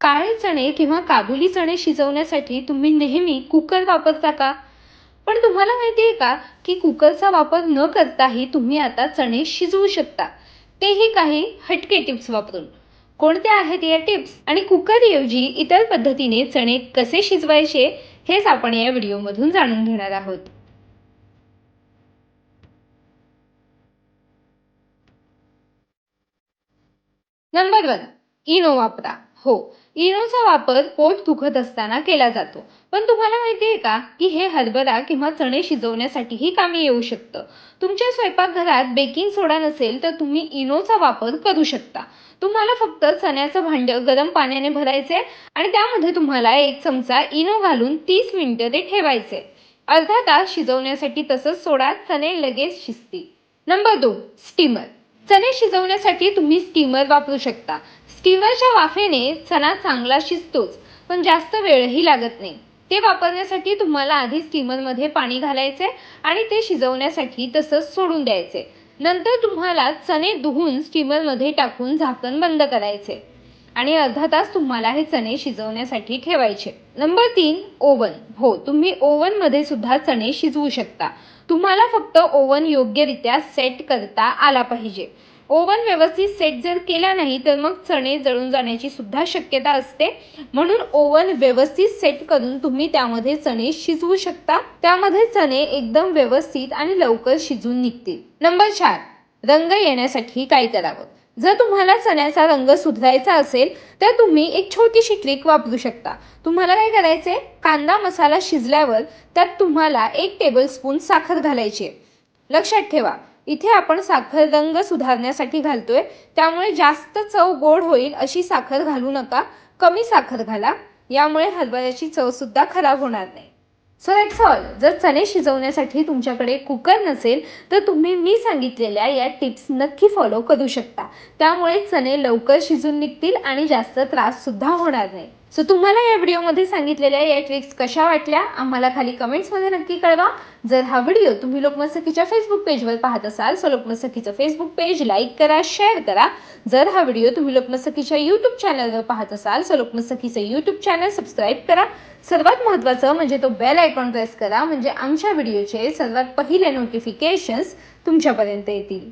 काळे चणे किंवा काबुली चणे शिजवण्यासाठी तुम्ही नेहमी कुकर वापरता का? पण तुम्हाला माहिती आहे का की कुकरचा वापर न करताही तुम्ही आता चणे शिजवू शकता. तेही काही हटके टिप्स वापरून. कोणत्या आहेत या टिप्स? आणि कुकरऐवजी इतर पद्धतीने चणे कसे शिजवायचे हेच आपण या व्हिडिओमधून जाणून घेणार आहोत. नंबर वन इनो वापरा. हो इनोचा वापर पोट दुखत असताना केला जातो. पण तुम्हाला माहिती आहे का की हे हरभरा किंवा चणे शिजवण्यासाठीही कामी येऊ शकतं. तुमच्या स्वयंपाकघरात बेकिंग सोडा नसेल तर तुम्ही इनोचा वापर करू शकता. तुम्हाला फक्त चण्याचं भांड गरम पाण्याने भरायचे आणि त्यामध्ये तुम्हाला एक चमचा इनो घालून तीस मिनिटं ते ठेवायचे अर्धा तास शिजवण्यासाठी तसंच सोडा चणे लगेच शिजतील. नंबर दोन स्टीमर. चणे शिजवण्यासाठी तुम्ही स्टीमर वापरू शकता. स्टीमरच्या वाफेने चणा चांगला शिजतोच पण जास्त वेळही लागत नाही. ते वापरण्यासाठी तुम्हाला आधी स्टीमरमध्ये पाणी घालायचे आणि ते शिजवण्यासाठी तसंच सोडून द्यायचे. नंतर तुम्हाला चणे धुवून स्टीमरमध्ये टाकून झाकण बंद करायचे. आणि अर्धा तास तुम्हाला हे चणे शिजवण्यासाठी ठेवायचे. नंबर तीन ओवन हो तुम्ही ओव्हनमध्ये सुद्धा चणे शिजवू शकता. तुम्हाला फक्त ओव्हन योग्यरित्या सेट करता आला पाहिजे. ओव्हन व्यवस्थित सेट जर केला नाही तर मग चणे जळून जाण्याची सुद्धा शक्यता असते. म्हणून ओव्हन व्यवस्थित सेट करून तुम्ही त्यामध्ये चणे शिजवू शकता. त्यामध्ये चणे एकदम व्यवस्थित आणि लवकर शिजून निघतील. नंबर चार रंग येण्यासाठी काय करावं? जर तुम्हाला चण्याचा रंग सुधारायचा असेल तर तुम्ही एक छोटीशी ट्रिक वापरू शकता. तुम्हाला काय करायचे कांदा मसाला शिजल्यावर त्यात तुम्हाला एक टेबलस्पून साखर घालायची आहे. लक्षात ठेवा. इथे आपण साखर रंग सुधारण्यासाठी घालतोय. त्यामुळे जास्त चव गोड होईल अशी साखर घालू नका. कमी साखर घाला. यामुळे हरभऱ्याची चव सुद्धा खराब होणार नाही. सो दॅट्स ऑल जर चणे शिजवण्यासाठी तुमच्याकडे कुकर नसेल तर तुम्ही मी सांगितलेल्या या टिप्स नक्की फॉलो करू शकता. त्यामुळे चणे लवकर शिजून निघतील आणि जास्त त्राससुद्धा होणार नाही. सो तुम्हाला या व्हिडिओमध्ये सांगितलेल्या या ट्रिक्स कशा वाटल्या? आम्हाला खाली कमेंट्समध्ये नक्की कळवा. जर हा व्हिडिओ तुम्ही लोकमतसखीच्या फेसबुक पेजवर पाहत असाल सो लोकमतसखीचं फेसबुक पेज लाईक करा शेअर करा. जर हा व्हिडिओ तुम्ही लोकमतसखीच्या यूट्यूब चॅनलवर पाहत असाल सो लोकमतसखीचं यूट्यूब चॅनल सबस्क्राईब करा. सर्वात महत्त्वाचं म्हणजे तो बेल आयकॉन प्रेस करा म्हणजे आमच्या व्हिडिओचे सर्वात पहिले नोटिफिकेशन्स तुमच्यापर्यंत येतील.